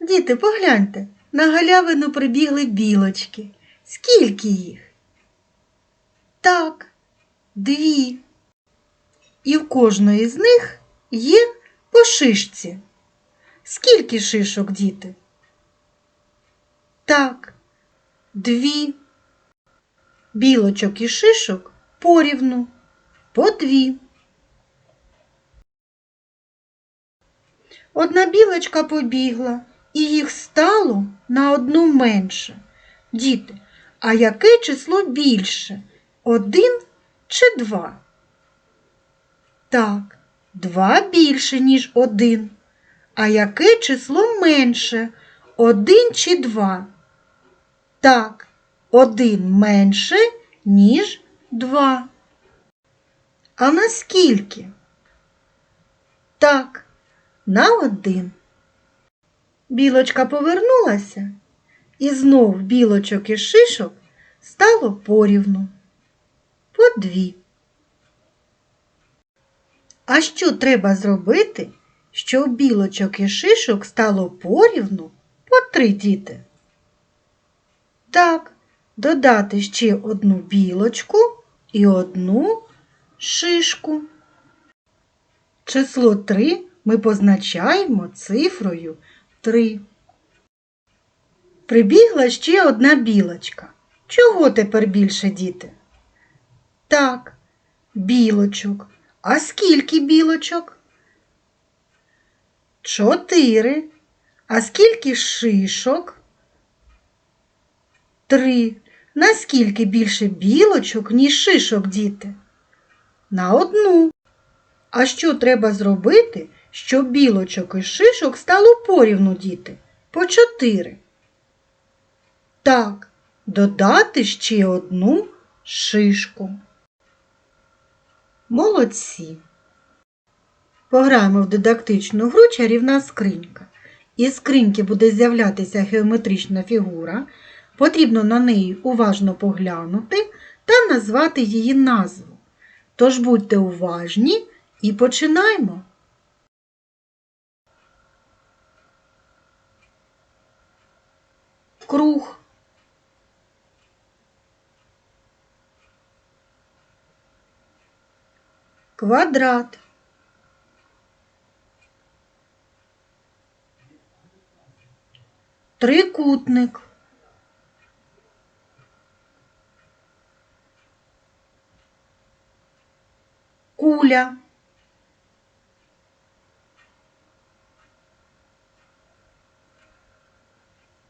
Діти, погляньте, на галявину прибігли білочки. Скільки їх? Так, дві. І в кожної з них є по шишці. Скільки шишок, діти? Так, дві. Білочок і шишок порівну, по дві. Одна білочка побігла, і їх стало на одну менше. Діти, а яке число більше? Один чи два? Так, два більше, ніж один. А яке число менше? Один чи два? Так, один менше, ніж два. А наскільки? Так, на один. Білочка повернулася, і знов білочок і шишок стало порівну. По дві. А що треба зробити, щоб білочок і шишок стало порівну по три діти? Так, додати ще одну білочку і одну шишку. Число 3 ми позначаємо цифрою 3. Прибігла ще одна білочка. Чого тепер більше, діти? Так, білочок. А скільки білочок? Чотири. А скільки шишок? Три. Наскільки більше білочок, ніж шишок, діти? На одну. А що треба зробити, щоб білочок і шишок стало порівну, діти? По чотири. Так, додати ще одну шишку. Молодці. Пограємо в дидактичну гру чарівна скринька. Із скриньки буде з'являтися геометрична фігура. Потрібно на неї уважно поглянути та назвати її назву. Тож будьте уважні і починаємо. Круг. Квадрат. Трикутник. Куля.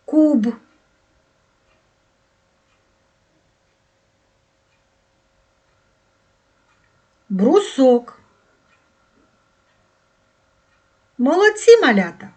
Куб. Брусок. Молодці малята!